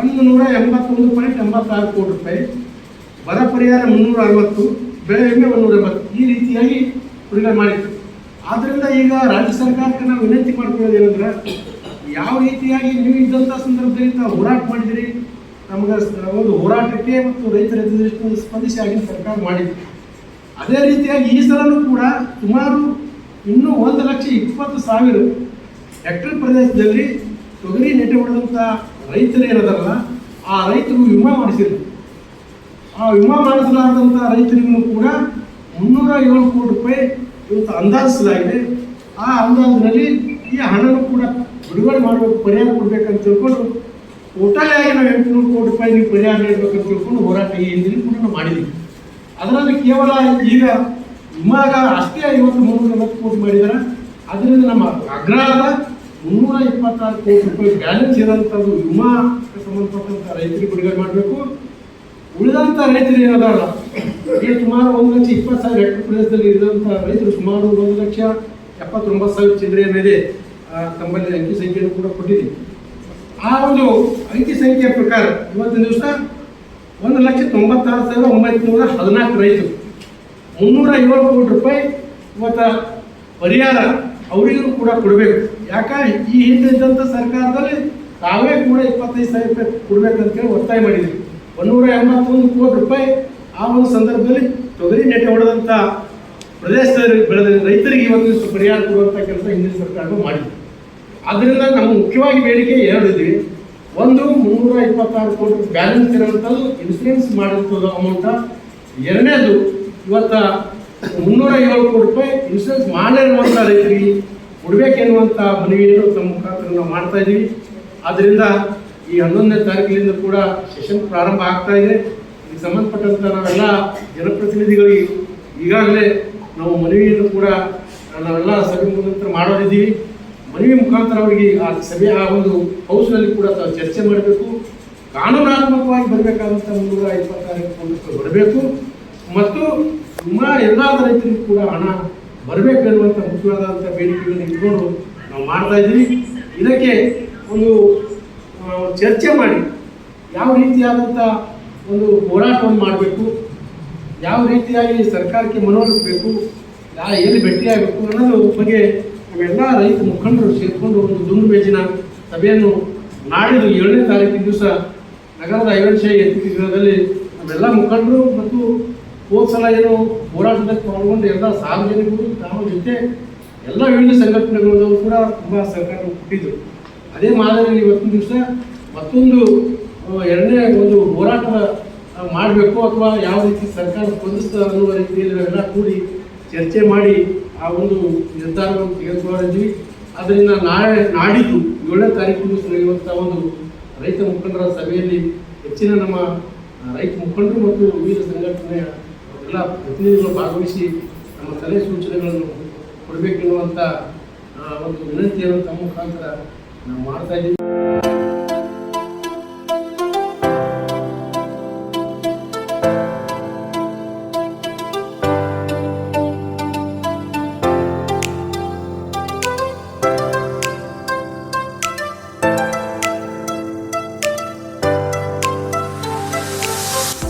ಒಂದು ನೂರ ಎಂಬತ್ತೊಂದು ಪಾಯಿಂಟ್ ಎಂಬತ್ತಾರು ಕೋಟಿ ರೂಪಾಯಿ, ಬರ ಪರಿಹಾರ ಮುನ್ನೂರ ಅರವತ್ತು, ಬೆಳೆ ವಿಮೆ ಮುನ್ನೂರ ಎಂಬತ್ತು ಈ ರೀತಿಯಾಗಿ ಬಿಡುಗಡೆ ಮಾಡಿತ್ತು ಆದ್ದರಿಂದ ಈಗ ರಾಜ್ಯ ಸರ್ಕಾರಕ್ಕೆ ನಾವು ವಿನಂತಿ ಮಾಡ್ಕೊಳ್ಳೋದು ಏನಂದ್ರೆ, ಯಾವ ರೀತಿಯಾಗಿ ನೀವು ಇದ್ದಂಥ ಸಂದರ್ಭದಲ್ಲಿ ನಾವು ಹೋರಾಟ ಮಾಡಿದಿರಿ? ನಮಗೆ ಒಂದು ಹೋರಾಟಕ್ಕೆ ಮತ್ತು ರೈತರ ಸ್ಪಂದಿಸಿ ಆಗಿನ ಸರ್ಕಾರ ಮಾಡಿದ್ವಿ ಅದೇ ರೀತಿಯಾಗಿ ಈ ಸಲನೂ ಕೂಡ ಸುಮಾರು ಇನ್ನೂ ಒಂದು ಲಕ್ಷ ಇಪ್ಪತ್ತು ಸಾವಿರ ಹೆಕ್ಟರ್ ಪ್ರದೇಶದಲ್ಲಿ ತೊಗರಿ ನೆಟ್ಟು ಹೊಡೆದಂಥ ರೈತರು ಏನದಾರಲ್ಲ, ಆ ರೈತರು ವಿಮಾ ಮಾಡಿಸಿದ್ರು. ಆ ವಿಮಾ ಮಾಡಿಸಲಾರದಂಥ ರೈತರಿಗೂ ಕೂಡ ಮುನ್ನೂರ ಏಳು ಕೋಟಿ ರೂಪಾಯಿ ಇವತ್ತು ಅಂದಾಜಿಸಲಾಗಿದೆ. ಆ ಅಂದಾಜಿನಲ್ಲಿ ಈ ಹಣನೂ ಕೂಡ ಬಿಡುಗಡೆ ಮಾಡಬೇಕು ಪರಿಹಾರ ಕೊಡ್ಬೇಕಂತ ತಿಳ್ಕೊಂಡು ಟೋಟಲ್ ಆಗಿ ನಾವು ಎಂಟುನೂರು ಕೋಟಿ ರೂಪಾಯಿ ನೀವು ಪರಿಹಾರ ನೀಡಬೇಕಂತ ತಿಳ್ಕೊಂಡು ಹೋರಾಟ ಈ ಹಿಂದಿನ ಕೂಡ ನಾವು ಮಾಡಿದ್ದೀವಿ ಅದರಲ್ಲಿ ಕೇವಲ ಈಗ ವಿಮಾಗ ಅಷ್ಟೇ ಐವತ್ತು ಮೂರು ನಲವತ್ತು ಕೋಟಿ ಮಾಡಿದ್ದಾರೆ ಅದರಿಂದ ನಮ್ಮ ಅಗ್ರಹದ ಮುನ್ನೂರ ಇಪ್ಪತ್ತಾರು ಕೋಟಿ ರೂಪಾಯಿ ಬ್ಯಾಲೆನ್ಸ್ ಇರೋಂಥದ್ದು ವಿಮಾಕ್ಕೆ ಸಂಬಂಧಪಟ್ಟಂಥ ರೈತರಿಗೆ ಬಿಡುಗಡೆ ಮಾಡಬೇಕು. ಉಳಿದಂಥ ರೈತರು ಏನದಾರಲ್ಲ, ಈಗ ಸುಮಾರು ಒಂದು ಲಕ್ಷ ಇಪ್ಪತ್ತು ಸಾವಿರ ಹೆಕ್ಟರ್ ಪ್ರದೇಶದಲ್ಲಿ ಇರುವಂಥ ರೈತರು ಸುಮಾರು ಒಂದು ಲಕ್ಷ ಎಪ್ಪತ್ತೊಂಬತ್ತು ಸಾವಿರ ಚಿಲ್ಲರೆ ಏನಿದೆ ತಮ್ಮಲ್ಲಿ ಅಂಕಿ ಸಂಖ್ಯೆಯನ್ನು ಕೂಡ ಕೊಟ್ಟಿದೆ. ಆ ಒಂದು ಅಂಕಿ ಸಂಖ್ಯೆಯ ಪ್ರಕಾರ ಇವತ್ತಿನ ದಿವಸ ಒಂದು ಲಕ್ಷ ತೊಂಬತ್ತಾರು ಸಾವಿರ ಒಂಬೈನೂರ ಹದಿನಾಲ್ಕು ರೈತರು. ಮುನ್ನೂರ ಏಳು ಕೋಟಿ ರೂಪಾಯಿ ಇವತ್ತ ಪರಿಹಾರ ಅವರಿಗೂ ಕೂಡ ಕೊಡಬೇಕು. ಯಾಕಂದ್ರೆ ಈ ಹಿಂದೆ ಇದ್ದಂಥ ಸರ್ಕಾರದಲ್ಲಿ ತಾವೇ ಕೂಡ ಇಪ್ಪತ್ತೈದು ಸಾವಿರ ರೂಪಾಯಿ ಕೊಡ್ಬೇಕಂತೇಳಿ ಒತ್ತಾಯ ಮಾಡಿದ್ವಿ. ಒಂದೂರ ಎಂಬತ್ತೊಂದು ಕೋಟಿ ರೂಪಾಯಿ ಆ ಒಂದು ಸಂದರ್ಭದಲ್ಲಿ ತೊಗರಿ ನೆಟ್ಟೆ ಹೊಡೆದಂಥ ಪ್ರದೇಶದಲ್ಲಿ ಬೆಳೆದ ರೈತರಿಗೆ ಇವತ್ತು ಪರಿಹಾರ ಕೊಡುವಂಥ ಕೆಲಸ ಹಿಂದಿನ ಸರ್ಕಾರ ಮಾಡಿದೆ ಆದ್ದರಿಂದ ನಮ್ಮ ಮುಖ್ಯವಾಗಿ ಬೇಡಿಕೆ ಎರಡು ಇದ್ವಿ ಒಂದು ಮುನ್ನೂರ ಇಪ್ಪತ್ತಾರು ಕೋಟಿ ಬ್ಯಾಲೆನ್ಸ್ ಇರುವಂಥದ್ದು ಇನ್ಸೂರೆನ್ಸ್ ಮಾಡಿರ್ತದ ಅಮೌಂಟ ಎರಡನೇದು, ಇವತ್ತ ಮುನ್ನೂರ ಏಳು ಕೋಟಿ ರೂಪಾಯಿ ಇನ್ಸೂರೆನ್ಸ್ ಮಾಡಿರುವಂಥ ರೈತರಿಗೆ ಕೊಡಬೇಕೆನ್ನುವಂಥ ಮನವಿಯನ್ನು ತಮ್ಮ ಮುಖಾಂತರ ನಾವು ಮಾಡ್ತಾ ಇದ್ದೀವಿ. ಆದ್ದರಿಂದ ಈ ಹನ್ನೊಂದನೇ ತಾರೀಕಿನಿಂದ ಕೂಡ ಸೆಷನ್ ಪ್ರಾರಂಭ ಆಗ್ತಾ ಇದೆ. ಇದಕ್ಕೆ ಸಂಬಂಧಪಟ್ಟಂಥ ನಾವೆಲ್ಲ ಜನಪ್ರತಿನಿಧಿಗಳಿಗೆ ಈಗಾಗಲೇ ನಾವು ಮನವಿಯನ್ನು ಕೂಡ ನಾವೆಲ್ಲ ಸಭೆ ಮುಖಾಂತರ ಮಾಡೋರಿದ್ದೀವಿ. ಮನವಿ ಮುಖಾಂತರ ಅವರಿಗೆ ಆ ಸಭೆ ಆ ಒಂದು ಹೌಸ್ನಲ್ಲಿ ಕೂಡ ತಾವು ಚರ್ಚೆ ಮಾಡಬೇಕು. ಕಾನೂನಾತ್ಮಕವಾಗಿ ಬರಬೇಕಾದಂಥ ಮುನ್ನೂರ ಇಪ್ಪತ್ತಾರು ಬರಬೇಕು. ಮತ್ತು ವಿಮಾ ಎಲ್ಲ ರೈತರಿಗೂ ಕೂಡ ಹಣ ಬರಬೇಕೆನ್ನುವಂಥ ಮುಖ್ಯವಾದಂಥ ಬೇಡಿಕೆಗಳನ್ನು ಇಟ್ಕೊಂಡು ನಾವು ಮಾಡ್ತಾ ಇದ್ದೀವಿ. ಇದಕ್ಕೆ ಒಂದು ಚರ್ಚೆ ಮಾಡಿ ಯಾವ ರೀತಿಯಾದಂಥ ಒಂದು ಹೋರಾಟವನ್ನು ಮಾಡಬೇಕು, ಯಾವ ರೀತಿಯಾಗಿ ಸರ್ಕಾರಕ್ಕೆ ಮನವೊಲಿಸಬೇಕು ಯಾ ಎಲ್ಲಿ ಭೇಟಿಯಾಗಬೇಕು ಅನ್ನೋದು ಬಗ್ಗೆ ನಾವೆಲ್ಲ ರೈತ ಮುಖಂಡರು ಸೇರಿಕೊಂಡು ಒಂದು ದುಂಡು ಮೇಜಿನ ಸಭೆಯನ್ನು ನಾಡಿದ್ದು ಏಳನೇ ತಾರೀಕಿನ ದಿವಸ ನಗರದ ಐವನಶಾಹಿ ಅತಿಥಿ ಗೃಹದಲ್ಲಿ ನಮ್ಮೆಲ್ಲ ಮುಖಂಡರು ಮತ್ತು ಹೋದ ಸಲ ಏನು ಹೋರಾಟದಲ್ಲಿ ಪಾಲ್ಗೊಂಡು ಎಲ್ಲ ಸಾರ್ವಜನಿಕರು ತಾವು ಜೊತೆ ಎಲ್ಲ ವಿವಿಧ ಸಂಘಟನೆಗಳು ಕೂಡ ತುಂಬ ಸಹಕಾರ ಕೊಟ್ಟಿದ್ದರು. ಅದೇ ಮಾದರಿಯಲ್ಲಿ ಇವತ್ತಿನ ದಿವಸ ಮತ್ತೊಂದು ಎರಡನೇ ಒಂದು ಹೋರಾಟ ಮಾಡಬೇಕು ಅಥವಾ ಯಾವ ರೀತಿ ಸರ್ಕಾರ ಸ್ಪಂದಿಸ್ತದೆ ಅನ್ನುವ ರೀತಿಯಲ್ಲಿ ಎಲ್ಲ ಕೂಡಿ ಚರ್ಚೆ ಮಾಡಿ ಆ ಒಂದು ನಿರ್ಧಾರವನ್ನು ತೆಗೆದುಕೊಂಡಿದ್ವಿ. ಅದರಿಂದ ನಾಳೆ, ನಾಡಿದ್ದು ಏಳನೇ ತಾರೀಕು ನಡೆಯುವಂಥ ಒಂದು ರೈತ ಮುಖಂಡರ ಸಭೆಯಲ್ಲಿ ಹೆಚ್ಚಿನ ನಮ್ಮ ರೈತ ಮುಖಂಡರು ಮತ್ತು ವಿವಿಧ ಸಂಘಟನೆಯ ಎಲ್ಲ ಪ್ರತಿನಿಧಿಗಳು ಭಾಗವಹಿಸಿ ನಮ್ಮ ಸಲಹೆ ಸೂಚನೆಗಳನ್ನು ಕೊಡಬೇಕೆನ್ನುವಂಥ ಒಂದು ವಿನಂತಿಯನ್ನು ತಮ್ಮ ಮುಖಾಂತರ ನಾವು ಮಾಡ್ತಾ ಇದ್ದೀವಿ.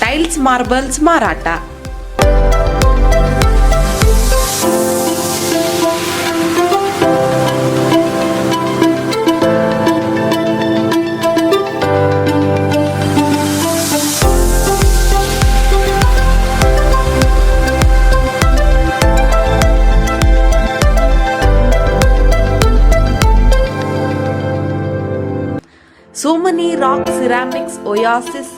ಟೈಲ್ಸ್ ಮಾರ್ಬಲ್ಸ್ ಮಾರಾಟ ಸೋಮನಿ ರಾಕ್ ಸಿರಾಮಿಕ್ಸ್ ಒಯಾಸಿಸ್